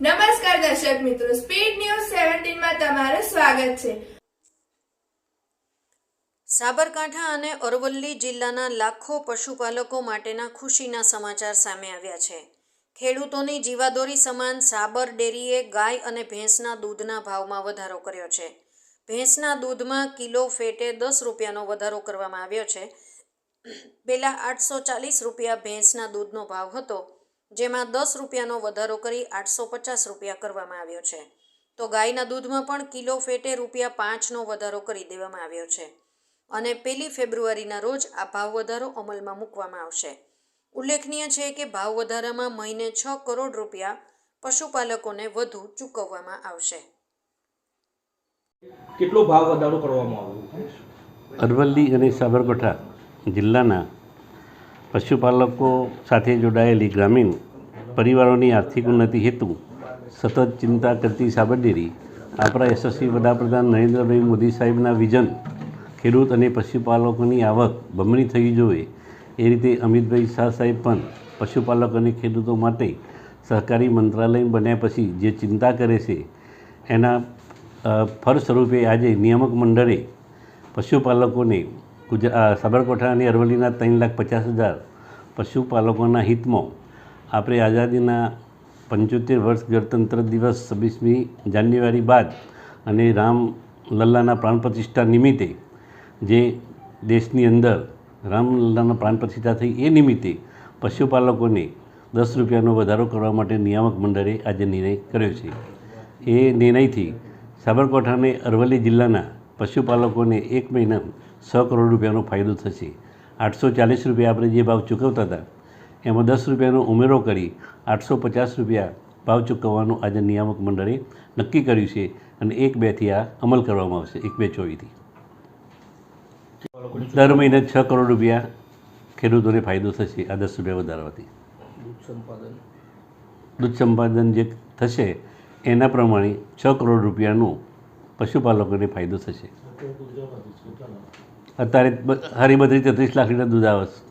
નમસ્કાર દર્શક મિત્રો સ્પીડ ન્યૂઝ સેવન્ટીનમાં તમારું સ્વાગત છે. સાબરકાંઠા અને અરવલ્લી જિલ્લાના લાખો પશુપાલકો માટેના ખુશીના સમાચાર સામે આવ્યા છે. ખેડૂતોની જીવાદોરી સમાન સાબર, ડેરીએ ગાય અને ભેંસના દૂધના ભાવમાં વધારો કર્યો છે. ભેંસના દૂધમાં કિલો ફેટે દસ રૂપિયાનો વધારો કરવામાં આવ્યો છે. પહેલાં આઠસો ચાલીસ રૂપિયા ભેંસના દૂધનો ભાવ હતો. જેમાં દસ રૂપિયાનો વધારો કરી આઠસો પચાસ રૂપિયા કરવામાં આવ્યો છે. તો ગાયના દૂધમાં પણ કિલો ફેટે રૂપિયા પાંચનો વધારો કરી દેવામાં આવ્યો છે. અને પહેલી ફેબ્રુઆરીના રોજ આ ભાવ વધારો અમલમાં મૂકવામાં આવશે. ઉલ્લેખનીય છે કે ભાવ વધારામાં મહિને છ કરોડ રૂપિયા પશુપાલકોને વધુ ચૂકવવામાં આવશે. કેટલો ભાવ વધારો કરવામાં આવ્યો? અરવલ્લી અને સાબરકાંઠા જિલ્લાના પશુપાલકો સાથે જોડાયેલી ગ્રામીણ પરિવારોની આર્થિક ઉન્નતિ હેતુ સતત ચિંતા કરતી સાબરડેરી આપણા યશસ્વી વડાપ્રધાન નરેન્દ્રભાઈ મોદી સાહેબના વિઝન, ખેડૂત અને પશુપાલકોની આવક બમણી થવી જોઈએ એ રીતે અમિતભાઈ શાહ સાહેબ પણ પશુપાલક અને ખેડૂતો માટે સહકારી મંત્રાલય બન્યા પછી જે ચિંતા કરે છે એના ફળ સ્વરૂપે આજે નિયામક મંડળે પશુપાલકોને ગુજરાત સાબરકાંઠા અને અરવલ્લીના ત્રણ લાખ પચાસ હજાર પશુપાલકોના હિતમાં આપણે આઝાદીના પંચોતેર વર્ષ ગણતંત્ર દિવસ છવ્વીસમી જાન્યુઆરી બાદ અને રામ લલ્લાના પ્રાણ પ્રતિષ્ઠા નિમિત્તે જે દેશની અંદર રામલલ્લાના પ્રાણ પ્રતિષ્ઠા થઈ એ નિમિત્તે પશુપાલકોને દસ રૂપિયાનો વધારો કરવા માટે નિયામક મંડળે આજે નિર્ણય કર્યો છે. એ નિર્ણયથી સાબરકાંઠા અને અરવલ્લી જિલ્લાના પશુપાલકોને એક મહિના સો કરોડ રૂપિયાનો ફાયદો થશે. આઠસો ચાલીસ રૂપિયા આપણે જે ભાવ ચૂકવતા હતા એમાં દસ રૂપિયાનો ઉમેરો કરી આઠસો પચાસ રૂપિયા ભાવ ચૂકવવાનું આજે નિયામક મંડળે નક્કી કર્યું છે અને એક બેથી આ અમલ કરવામાં આવશે એક બે ચોવીથી. દર મહિને છ કરોડ રૂપિયા ખેડૂતોને ફાયદો થશે આ દસ રૂપિયા વધારવાથી. દૂધ સંપાદન. દૂધ સંપાદન જે થશે એના પ્રમાણે છ કરોડ રૂપિયાનું પશુપાલકોને ફાયદો થશે. અત્યારે હારી બધી તેત્રીસ લાખ લીટર દૂધ આવે છે.